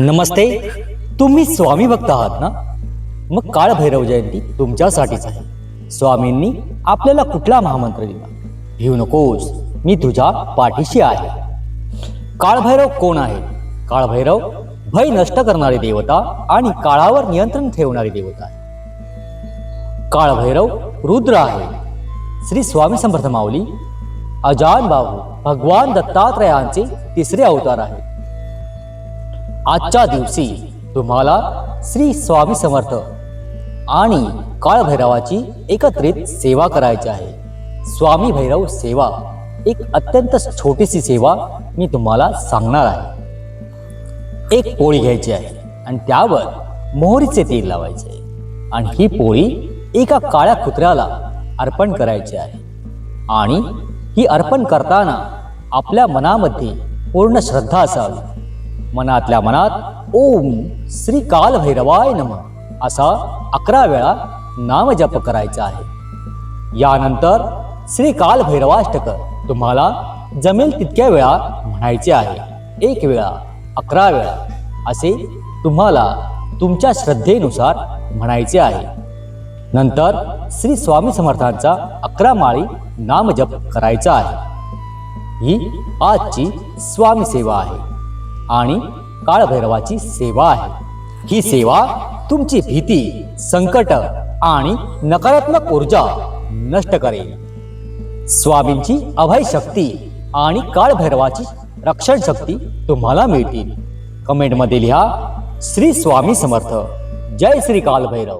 नमस्ते तुम्ही स्वामी भक्त आहात ना? मग काळ भैरव जयंती तुमच्यासाठीच आहे. स्वामींनी आपल्याला कुठला महामंत्र दिला? भिऊ नकोस मी तुझ्या पाठीशी आहे. काळभैरव कोण आहे? काळभैरव भय नष्ट करणारी देवता आणि काळावर नियंत्रण ठेवणारी देवता आहे. काळभैरव रुद्र आहे. श्री स्वामी समर्थ माऊली अजान बाहू भगवान दत्तात्रयांचे तिसरे अवतार आहे. आजच्या दिवशी तुम्हाला श्री स्वामी समर्थ आणि काळभैरवाची एकत्रित सेवा करायची आहे. स्वामी भैरव सेवा एक अत्यंत छोटीशी सेवा मी तुम्हाला सांगणार आहे. एक पोळी घ्यायची आहे आणि त्यावर मोहरीचे तेल लावायचे आहे. आणि ही पोळी एका काळ्या कुत्र्याला अर्पण करायची आहे. आणि ही अर्पण करताना आपल्या मनामध्ये पूर्ण श्रद्धा असावी. मनातल्या मनात ओम श्री काल भैरवाय नम. असा अकरा वेळा नामजप करायचा आहे. यानंतर श्री काल भैरवाष्टक तुम्हाला जमेल तितक्या वेळा म्हणायचे आहे. एक वेळा अकरा वेळा असे तुम्हाला तुमच्या श्रद्धेनुसार म्हणायचे आहे. नंतर श्री स्वामी समर्थांचा अकरा माळी नामजप करायचा आहे. ही आजची स्वामी सेवा आहे. आणि काळभैरवाची सेवा आहे. ही सेवा तुमची भीती संकट आणि नकारात्मक ऊर्जा नष्ट करेल. स्वामींची अभय शक्ती आणि काळभैरवाची रक्षण शक्ती तुम्हाला मिळतील. कमेंटमध्ये लिहा श्री स्वामी समर्थ. जय श्री कालभैरव.